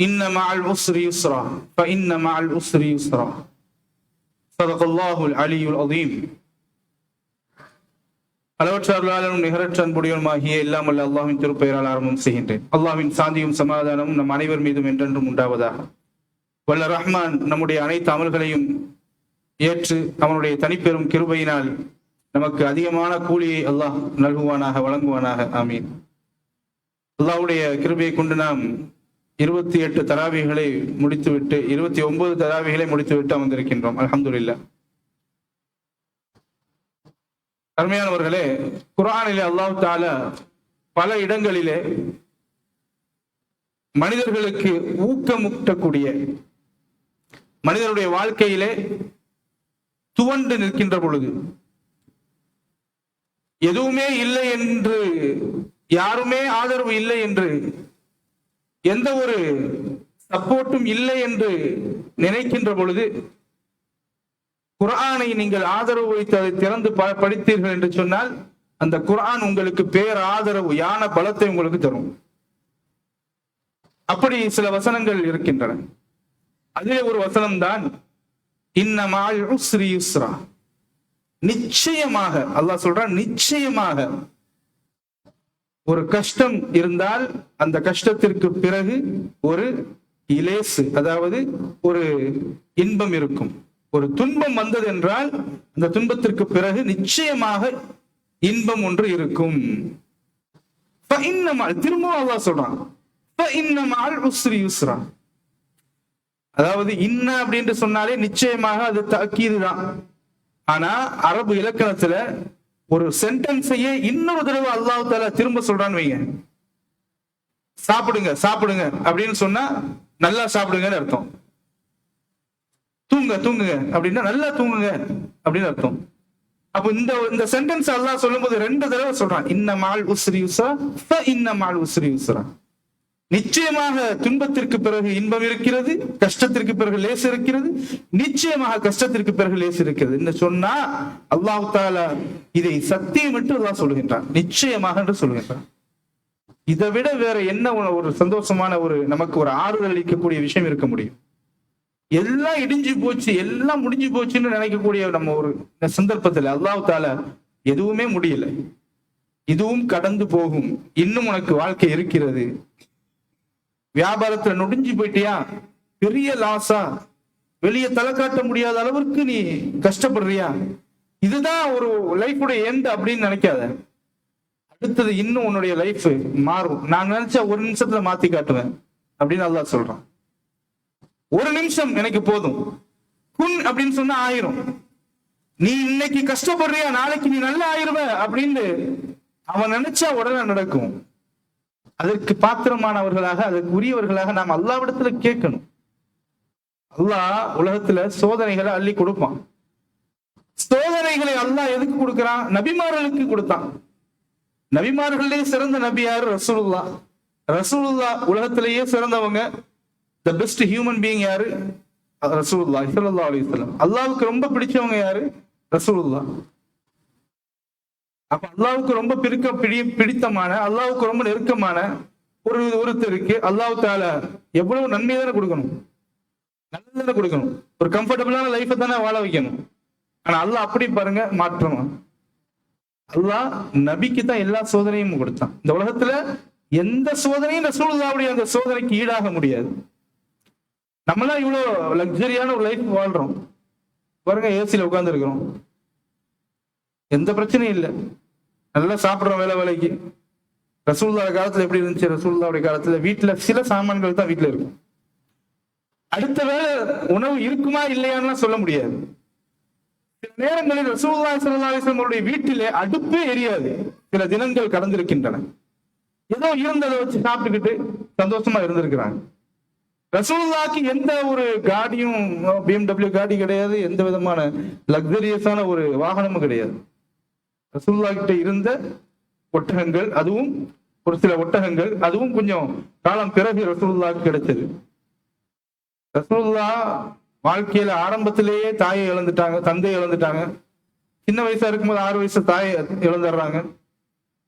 إن مع العسر يسرا فإن مع العسر يسرا صدق الله العلي العظيم அளவற்ற அருளாளரும் நிகரற்ற அன்புடையவருமாகிய எல்லாம் அல்ல அல்லாஹின் திருப்பெயரால் ஆரம்பம் செய்கின்றேன் அல்லாஹ்வின் சாந்தியும் சமாதானமும் நம் அனைவர் மீதும் என்றென்றும் உண்டாவதாக வல்ல ரஹ்மான் நம்முடைய அனைத்து அமல்களையும் ஏற்று அவனுடைய தனிப்பெரும் கிருபையினால் நமக்கு அதிகமான கூலியை அல்லாஹ் நல்குவானாக வழங்குவானாக ஆமீன் அல்லாஹ்வுடைய கிருபையை கொண்டு நாம் இருபத்தி எட்டு தராவிகளை முடித்துவிட்டு இருபத்தி ஒன்பது தராவிகளை முடித்துவிட்டு அமர்ந்திருக்கின்றோம். அல்ஹம்துலில்லாஹ் அருமையானவர்களே குரானிலே அல்லாஹ் தால பல இடங்களிலே மனிதர்களுக்கு ஊக்கமூட்டக்கூடிய மனிதனுடைய வாழ்க்கையிலே துவண்டு நிற்கின்ற பொழுது எதுவுமே இல்லை என்று யாருமே ஆதரவு இல்லை என்று எந்த ஒரு சப்போர்ட்டும் இல்லை என்று நினைக்கின்ற பொழுது குரானை நீங்கள் ஆதரவு வைத்து அதை திறந்து ப- படித்தீர்கள் என்று சொன்னால் அந்த குரான் உங்களுக்கு பேர் ஆதரவு யான பலத்தை உங்களுக்கு தரும். அப்படி சில வசனங்கள் இருக்கின்றன. அதிலே ஒரு வசனம் தான் இன்னமால் யுஸ்ரா. நிச்சயமாக அல்லாஹ் சொல்றான் நிச்சயமாக ஒரு கஷ்டம் இருந்தால் அந்த கஷ்டத்திற்கு பிறகு ஒரு இலேசு அதாவது ஒரு இன்பம் இருக்கும். ஒரு துன்பம் வந்தது என்றால் அந்த துன்பத்திற்கு பிறகு நிச்சயமாக இன்பம் ஒன்று இருக்கும். திரும்பவும் அல்லா சொல்றான். அதாவது இன்ன அப்படின்னு சொன்னாலே நிச்சயமாக அது தக்கீது தான் ஆனா அரபு இலக்கணத்துல ஒரு சென்டென்ஸையே இன்னொரு தடவை அல்லாஹ் தாலா திரும்ப சொல்றான்னு வைங்க. சாப்பிடுங்க சாப்பிடுங்க அப்படின்னு சொன்னா நல்லா சாப்பிடுங்கன்னு அர்த்தம். தூங்க தூங்குங்க அப்படின்னா நல்லா தூங்குங்க அப்படின்னு அர்த்தம். அப்ப இந்த இந்த சென்டென்ஸ் அல்லாஹ் சொல்லும்போது ரெண்டு தடவை சொல்றான். இன்ன மால் உஸ்ரி உஸ்ரா இன்ன மால் உஸ்ரி உஸ்ரா. நிச்சயமாக துன்பத்திற்கு பிறகு இன்பம் இருக்கிறது கஷ்டத்திற்கு பிறகு லேசு இருக்கிறது நிச்சயமாக கஷ்டத்திற்கு பிறகு லேசு இருக்கிறது. என்று சொன்னா அல்லாஹு தாலா இதை சத்தியம் என்று அல்லா சொல்லுகின்றான் நிச்சயமாக என்று சொல்லுகின்றான் இதை விட வேற என்ன ஒரு- சந்தோஷமான ஒரு நமக்கு ஒரு ஆறுதல் அளிக்கக்கூடிய விஷயம் இருக்க முடியும். எல்லாம் இடிஞ்சு போச்சு எல்லாம் முடிஞ்சு போச்சுன்னு நினைக்கக்கூடிய நம்ம ஒரு சந்தர்ப்பத்துல அல்லாஹு தாலா எதுவுமே முடியல. இதுவும் கடந்து போகும். இன்னும் உனக்கு வாழ்க்கை இருக்கிறது. வியாபாரத்துல நொடிஞ்சு போயிட்டியா? பெரிய லாஸா வெளியே தலை காட்ட முடியாத அளவிற்கு நீ கஷ்டப்படுறியா? இதுதான் ஒரு லைஃபுடைய எண்ட் அப்படின்னு நினைக்காத. அடுத்தது இன்னும் உன்னுடைய லைஃப் மாறும். நான் நினைச்சா ஒரு நிமிஷத்துல மாத்தி காட்டுவேன் அப்படின்னு அதான் சொல்றான். ஒரு நிமிஷம் எனக்கு போதும். குன் அப்படின்னு சொன்னா ஆயிரும். நீ இன்னைக்கு கஷ்டப்படுறியா? நாளைக்கு நீ நல்லா ஆயிருவ அப்படின்னு அவன் நினைச்சா உடனே நடக்கும். அதற்கு பாத்திரமானவர்களாக அதற்கு உரியவர்களாக நாம் அல்லாவிடத்துல கேட்கணும். அல்லாஹ் உலகத்துல சோதனைகளை அள்ளி கொடுப்பான். சோதனைகளை அல்லாஹ் எதுக்கு கொடுக்கிறான்? நபிமார்களுக்கு கொடுத்தான். நபிமார்களே சிறந்த நபி யாரு? ரசூலுல்லா ரசூலுல்லா உலகத்திலேயே சிறந்தவங்க. த பெஸ்ட் ஹியூமன் பீயிங் யாரு? ரசூலுல்லா இசலுல்லா அலிஸ்லாம் அல்லாவுக்கு ரொம்ப பிடிச்சவங்க யாரு? ரசூலுல்லா அப்ப அல்லாவுக்கு ரொம்ப பிரிக்க பிடி பிடித்தமான அல்லாவுக்கு ரொம்ப நெருக்கமான ஒரு ஒருத்தருக்கு அல்லாஹ் தால எவ்வளவு நன்மை தானே கொடுக்கணும்? நல்லது தானே கொடுக்கணும். ஒரு கம்ஃபர்டபுளான லைஃபை தானே வாழ வைக்கணும். ஆனா அல்லாஹ் அப்படி பாருங்க மாற்றமா அல்லாஹ் நபிக்கு தான் எல்லா சோதனையும் கொடுத்தான். இந்த உலகத்துல எந்த சோதனையும் இந்த ரசூலுல்லாவுடைய அந்த சோதனைக்கு ஈடாக முடியாது. நம்மளாம் இவ்வளவு லக்ஸரியான ஒரு லைஃப் வாழ்றோம். பாருங்க ஏசியில உட்கார்ந்து இருக்கிறோம் எந்த பிரச்சனையும் இல்லை. நல்லா சாப்பிட்றோம் வேலை வேலைக்கு. ரசூல்தா காலத்துல எப்படி இருந்துச்சு? ரசூல்லாவுடைய காலத்துல வீட்டுல சில சாமான்கள் தான் வீட்டுல இருக்கும். அடுத்த வேளை உணவு இருக்குமா இல்லையான்னு சொல்ல முடியாது. சில நேரங்களில் ரசூல்லா ஸல்லல்லாஹு வீட்டிலே அடுப்பே எரியாது. சில தினங்கள் கடந்திருக்கின்றன. ஏதோ இருந்ததை வச்சு சாப்பிட்டுக்கிட்டு சந்தோஷமா இருந்திருக்கிறாங்க. ரசூல்லாக்கு எந்த ஒரு காடியும் பிஎம்டபிள்யூ காடி கிடையாது. எந்த விதமான லக்ஸரியஸான ஒரு வாகனமும் கிடையாது. ரசூல்லா கிட்ட இருந்த ஒட்டகங்கள் அதுவும் ஒரு சில ஒட்டகங்கள் அதுவும் கொஞ்சம் காலம் பிறகு ரசூலுல்லாக்கு கிடைச்சது ரசூல்லா வாழ்க்கையில ஆரம்பத்திலேயே தாயை இழந்துட்டாங்க தந்தையை இழந்துட்டாங்க. சின்ன வயசா இருக்கும்போது ஆறு வயசு தாயை இழந்துடுறாங்க.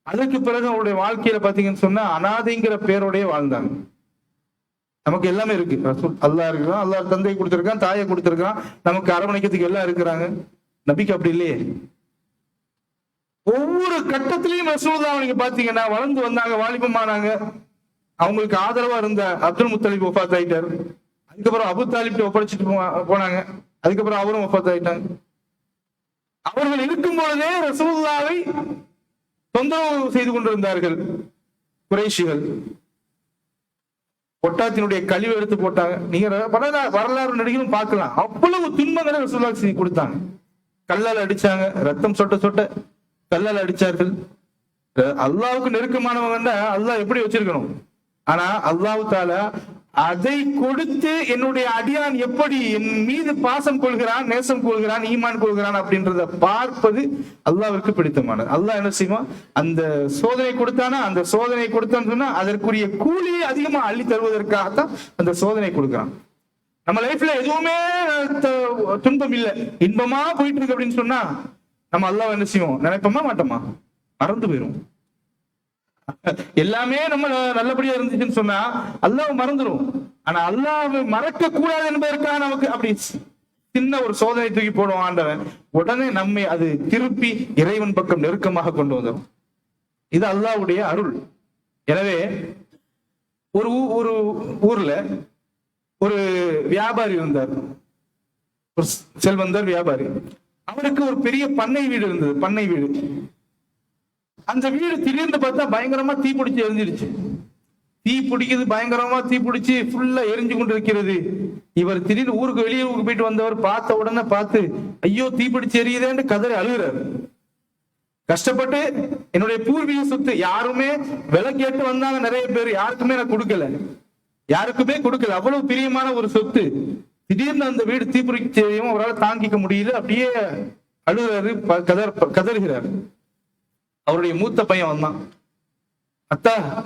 அதுக்கு பிறகு அவருடைய வாழ்க்கையில பாத்தீங்கன்னு சொன்னா அனாதைங்கிற பேரோடய வாழ்ந்தாங்க. நமக்கு எல்லாமே இருக்கு. ரசூல் அல்லாஹ் இருக்கிறான் அல்லா தந்தை கொடுத்துருக்கான் தாயை கொடுத்துருக்கான் நமக்கு அரவணைக்கிறதுக்கு எல்லாம் இருக்கிறாங்க. நபிக்கு அப்படி இல்லையே. ஒவ்வொரு கட்டத்திலையும் ரசூல்லா அவனுக்கு பாத்தீங்கன்னா வளர்ந்து வந்தாங்க வாலிபமானாங்க. அவங்களுக்கு ஆதரவா இருந்த அப்துல் முத்தலிப் ஒஃபாத் ஆயிட்டார் அதுக்கப்புறம் அபு தாலிப்ட ஒப்படைச்சிட்டு போ- போனாங்க. அதுக்கப்புறம் அவரும் ஒஃபாத் ஆயிட்டாங்க அவர்கள் இருக்கும் பொழுதே ரசூல்லாவை தொந்தரவு செய்து கொண்டிருந்தார்கள் குறைஷிகள். ஒட்டாத்தினுடைய கழிவு எடுத்து போட்டாங்க. நீங்க வரலாறு வரலாறு நடிகரும் பார்க்கலாம். அவ்வளவு துன்பங்களை ரசூல்லா செய்து கொடுத்தாங்க. கல்லால் அடிச்சாங்க ரத்தம் சொட்ட சொட்ட. கல்லால் அடிச்சார்கள். அல்லாவுக்கு நெருக்கமானவங்க அல்லாஹ் எப்படி வச்சிருக்கணும்? ஆனா அல்லாஹ் தாலா அதை கொடுத்து என்னுடைய அடியான் எப்படி என் மீது பாசம் கொள்கிறான் நேசம் கொள்கிறான் ஈமான் கொள்கிறான் அப்படின்றத பார்ப்பது அல்லாவிற்கு பிடித்தமானது. அல்லாஹ் என்ன செய்வான் அந்த சோதனை கொடுத்தானா? அந்த சோதனை கொடுத்தான்னு சொன்னா அதற்குரிய கூலியை அதிகமா அள்ளி தருவதற்காகத்தான் அந்த சோதனை கொடுக்கிறான். நம்ம லைஃப்ல எதுவுமே துன்பம் இல்லை. இன்பமா போயிட்டு இருக்கு அப்படின்னு சொன்னா நம்ம அல்லாஹ் என்ன செய்வோம்? நினைப்போமா மாட்டோமா? மறந்து போயிரும். எல்லாமே நம்ம நல்லபடியா இருந்துச்சுன்னு சொன்னா அல்லாஹ் மறந்துடும் ஆனா அல்லாஹ் மறக்க கூடாது என்பதற்காக நமக்கு அப்படி சின்ன ஒரு சோதனை தூக்கி போடுவான் ஆண்டவன். உடனே நம்மை அது திருப்பி இறைவன் பக்கம் நெருக்கமாக கொண்டு வந்துடும் இது அல்லாஹ்வுடைய அருள். எனவே ஒரு ஒரு ஊர்ல ஒரு வியாபாரி இருந்தார். ஒரு செல்வந்தர் வியாபாரி. அவருக்கு ஒரு பெரிய பண்ணை வீடு இருந்தது பண்ணை வீடு. அந்த வீடு திடீர்னு பார்த்தா பயங்கரமா தீ பிடிச்சி எரிஞ்சிருச்சு. தீ பிடிக்குது பயங்கரமா தீ பிடிச்சி ஃபுல்லா எரிஞ்சு கொண்டு இருக்கிறது இவர் திடீர்னு ஊருக்கு வெளியே ஊருக்கு போயிட்டு வந்தவர் பார்த்த உடனே பார்த்து ஐயோ தீ பிடிச்சி எரியுதேன்னு கதறி அழுகுறாரு. கஷ்டப்பட்டு என்னுடைய பூர்வீக சொத்து யாருமே விலை கேட்டு வந்தாங்க நிறைய பேர் யாருக்குமே நான் கொடுக்கல. யாருக்குமே கொடுக்கல. அவ்வளவு பிரியமான ஒரு சொத்து. திடீர்னு அந்த வீடு தீப்பிடிச்சையும் அவரால் தாங்கிக்க முடியல அப்படியே அழுகிறாரு ப- கதர் கதறுகிறார். அவருடைய மூத்த பையன் வந்தான். அத்தா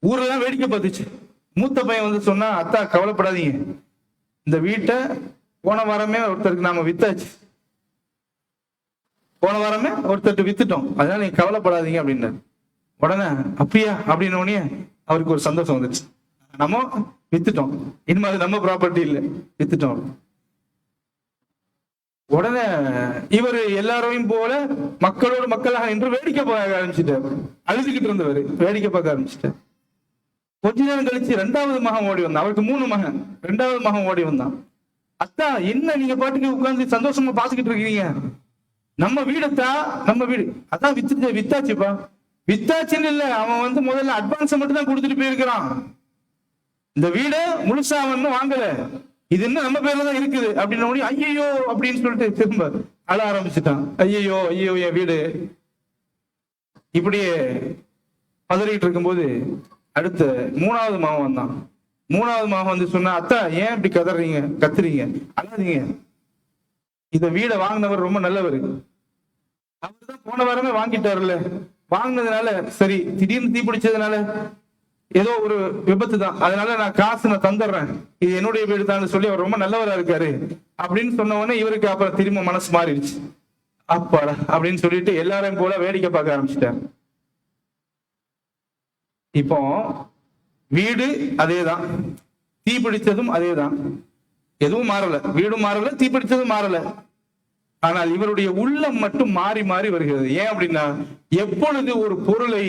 ஊரெல்லாம் வேடிக்கை பார்த்துச்சு. மூத்த பையன் வந்து சொன்னா அத்தா கவலைப்படாதீங்க. இந்த வீட்டை போன வாரமே ஒருத்தருக்கு நாம வித்தாச்சு. போன வாரமே ஒருத்தருக்கு வித்துட்டோம். அதனால நீங்க கவலைப்படாதீங்க அப்படின்னாரு. உடனே அப்படியா? அப்படின்னு அவருக்கு ஒரு சந்தோஷம் வந்துச்சு. நம்ம வித்துட்டோம். இனிமே அது நம்ம ப்ராப்பர்ட்டி இல்லை. வித்துட்டோம். உடனே இவர் எல்லாரையும் போல மக்களோடு மக்களாக நின்று வேடிக்கை பார்க்க ஆரம்பிச்சிட்டார். அழுதுகிட்டு இருந்தவர் வேடிக்கை பார்க்க ஆரம்பிச்சிட்டார். கொஞ்ச நேரம் கழிச்சு ரெண்டாவது மகன் ஓடி வந்தான். அவருக்கு மூணு மகன். ரெண்டாவது மகன் ஓடி வந்தான். அத்தா என்ன நீங்க பாட்டுக்கு உட்கார்ந்து சந்தோஷமா பாத்துக்கிட்டு இருக்கீங்க? நம்ம வீடத்தா நம்ம வீடு. அதான் வித்து வித்தாச்சுப்பா. வித்தாச்சுன்னு இல்ல அவன் வந்து முதல்ல அட்வான்ஸ் மட்டும் தான் கொடுத்துட்டு போயிருக்கிறான். இந்த வீடு முழுசா அவன் இன்னும் வாங்கல. இது இன்னும் நம்ம பேர்ல தான் இருக்குது. அப்படின்னு ஐயோ அப்படின்னு சொல்லிட்டு திரும்ப அழ ஆரம்பிச்சுட்டான். ஐயோ ஐயோ என் வீடு. இப்படியே பதறிட்டு இருக்கும்போது அடுத்த மூணாவது மாவன் வந்தான். மூணாவது மாவன் வந்து சொன்னா அத்தா ஏன் இப்படி கதறீங்க? கத்துறீங்க? அழாதீங்க. இந்த வீடை வாங்கினவர் ரொம்ப நல்லவர். அவர் தான் போன வாரமே வாங்கிட்டாருல்ல. வாங்கினதுனால சரி திடீர்னு தீ பிடிச்சதுனால ஏதோ ஒரு விபத்து தான் அதனால நான் காசு நான் தந்துடுறேன். இது என்னுடைய வீடு தான் சொல்லி அவர் ரொம்ப நல்லவரா இருக்காரு. அப்படின்னு சொன்ன உடனே இவருக்கு அப்புறம் திரும்ப மனசு மாறிடுச்சு. அப்பாடா அப்படின்னு சொல்லிட்டு எல்லாரையும் போல வேடிக்கை பார்க்க ஆரம்பிச்சிட்டார். இப்போ வீடு அதேதான். தீ பிடிச்சதும் அதேதான். எதுவும் மாறல. வீடும் மாறல தீ பிடிச்சதும் மாறல. ஆனால் இவருடைய உள்ளம் மட்டும் மாறி மாறி வருகிறது. ஏன் அப்படின்னா எப்பொழுது ஒரு பொருளை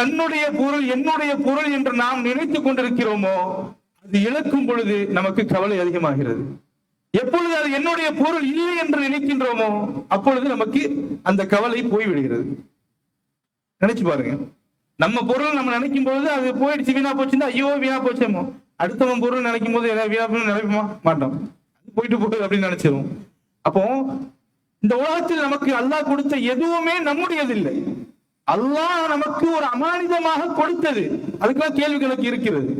தன்னுடைய பொருள் என்னுடைய பொருள் என்று நாம் நினைத்துக் கொண்டிருக்கிறோமோ அது இழக்கும் பொழுது நமக்கு கவலை அதிகமாகிறது. எப்பொழுது அது என்னுடைய பொருள் இல்லை என்று நினைக்கின்றோமோ அப்பொழுது நமக்கு அந்த கவலை போய்விடுகிறது. நினைச்சு பாருங்க. நம்ம பொருள் நம்ம நினைக்கும் பொழுது அது போயிடுச்சு வீணா போச்சுன்னா ஐயோ வீணா போச்சேமோ. அடுத்தவன் பொருள் நினைக்கும் போது ஏதாவது வீணா நினைப்போமா? மாட்டோம். போயிட்டு போகுது அப்படின்னு நினைச்சிருவோம். அப்போ இந்த உலகத்தில் நமக்கு அல்லாஹ் கொடுத்த எதுவுமே நம்முடையது இல்லை அல்லாஹ் நமக்கு ஒரு அமானிதமாக கொடுத்தது. அதுக்கெல்லாம் கேள்விகளுக்கு இருக்கிறது.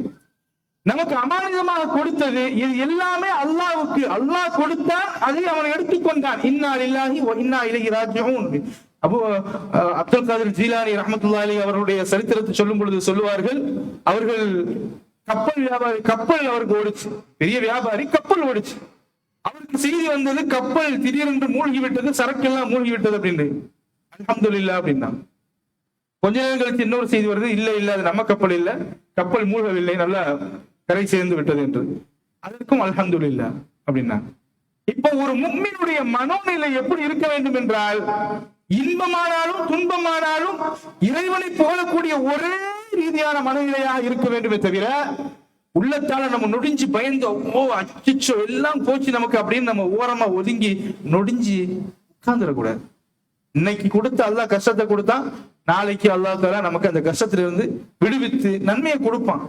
நமக்கு அமானிதமாக கொடுத்தது இது எல்லாமே அல்லாவுக்கு அல்லாஹ் கொடுத்தான் அதை அவன் எடுத்துக்கொண்டான். இன்னா இல்லாஹி இன்னா இலகி ராஜ்யவும் அபு அப்துல் காதர் ஜீலானி ரஹமத்துல்லா அலி அவருடைய சரித்திரத்தை சொல்லும் பொழுது சொல்லுவார்கள் அவர்கள் கப்பல் வியாபாரி கப்பல் அவருக்கு ஓடிச்சு. பெரிய வியாபாரி கப்பல் ஓடிச்சு. அவருக்கு செய்தி வந்தது கப்பல் திடீரென்று மூழ்கி விட்டது சரக்கெல்லாம் மூழ்கி விட்டது அப்படின்னு அலமதுல்லா அப்படின்னா கொஞ்ச நேரம் கழித்து இன்னொரு செய்தி வருது. இல்ல இல்ல அது நம்ம கப்பல் இல்ல. கப்பல் மூழ்கவில்லை. நல்லா கரை சேர்ந்து விட்டது என்று. அதற்கும் அல்ஹம்துலில்லாஹ் அப்படின்னா. இப்போ ஒரு முக்மினுடைய மனோநிலை எப்படி இருக்க வேண்டும் என்றால் இன்பமானாலும் துன்பமானாலும் இறைவனை புகழக்கூடிய ஒரே ரீதியான மனநிலையாக இருக்க வேண்டுமே தவிர உள்ளத்தால நம்ம நொடிஞ்சு பயந்து ஓ அச்சோ எல்லாம் போச்சு நமக்கு அப்படின்னு நம்ம ஓரமா ஒதுங்கி நொடிஞ்சு உட்கார்ந்துடக்கூடாது. இன்னைக்கு கொடுத்த அல்லாஹ் கஷ்டத்தை கொடுத்தா நாளைக்கு அல்லாஹ் நமக்கு அந்த கஷ்டத்திலிருந்து விடுவித்து நன்மையை கொடுப்பான்.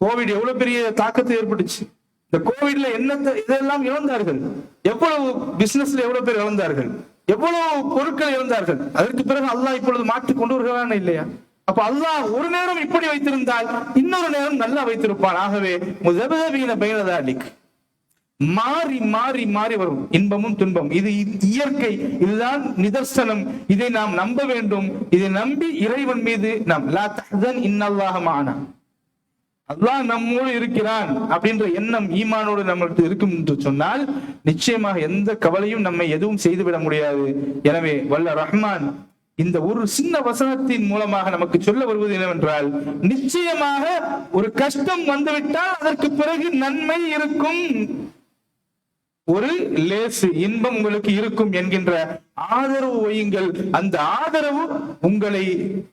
கோவிட் எவ்வளவு பெரிய தாக்கத்தை ஏற்பட்டுச்சு. இந்த கோவிட்ல என்ன இதெல்லாம் இழந்தார்கள். எவ்வளவு பிசினஸ்ல எவ்வளவு பேர் இழந்தார்கள். எவ்வளவு பொருட்கள் இழந்தார்கள். அதற்கு பிறகு அல்லாஹ் இப்பொழுது மாற்றி கொண்டு வருகிறான் இல்லையா? அப்ப அல்லாஹ் ஒரு நேரம் இப்படி வைத்திருந்தால் இன்னொரு நேரம் நல்லா வைத்திருப்பான். ஆகவே முதபதவீன பயனதாலிக் மாறி மாறி மாறி வரும். இன்பமும் துன்பம். இது இயற்கை. இதுதான் நிதர்சனம். இதை நாம் நம்ப வேண்டும். இதை நம்பி இறைவன் மீது நாம் லா அல்லாஹ் நம்மோடு இருக்கிறான் அப்படின்ற எண்ணம் ஈமானோடு நம்மளுக்கு இருக்கும் என்று சொன்னால் நிச்சயமாக எந்த கவலையும் நம்மை எதுவும் செய்துவிட முடியாது. எனவே வல்ல ரஹ்மான் இந்த ஒரு சின்ன வசனத்தின் மூலமாக நமக்கு சொல்ல வருவது என்னவென்றால் நிச்சயமாக ஒரு கஷ்டம் வந்துவிட்டால் அதற்கு பிறகு நன்மை இருக்கும். ஒரு லேசு இன்பம் உங்களுக்கு இருக்கும் என்கின்ற ஆதரவு வையுங்கள். அந்த ஆதரவு உங்களை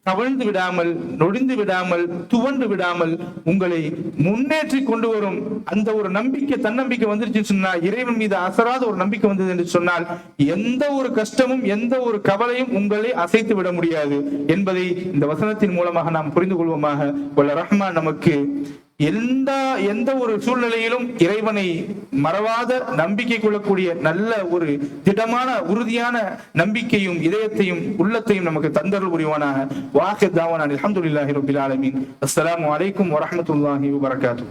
கவிழ்ந்து விடாமல் நொடிந்து விடாமல் துவண்டு விடாமல் உங்களை முன்னேற்றி கொண்டு வரும். அந்த ஒரு நம்பிக்கை தன்னம்பிக்கை வந்துருச்சுன்னு சொன்னா இறைவன் மீது அசராத ஒரு நம்பிக்கை வந்தது என்று சொன்னால் எந்த ஒரு கஷ்டமும் எந்த ஒரு கவலையும் உங்களை அசைத்து விட முடியாது என்பதை இந்த வசனத்தின் மூலமாக நாம் புரிந்து கொள்வோமாக. ரஹ்மான் நமக்கு எந்த எந்த ஒரு சூழ்நிலையிலும் இறைவனை மறவாத நம்பிக்கை கொள்ளக்கூடிய நல்ல ஒரு திடமான உறுதியான நம்பிக்கையும் இதயத்தையும் உள்ளத்தையும் நமக்கு தந்தருள் புரிவானாக. வாஹித் தாவான் அலமதுல்லாஹி ரபில் ஆலமின். அஸ்லாம் வலைக்கும் வரமத்துல்லாஹி வரகாத்து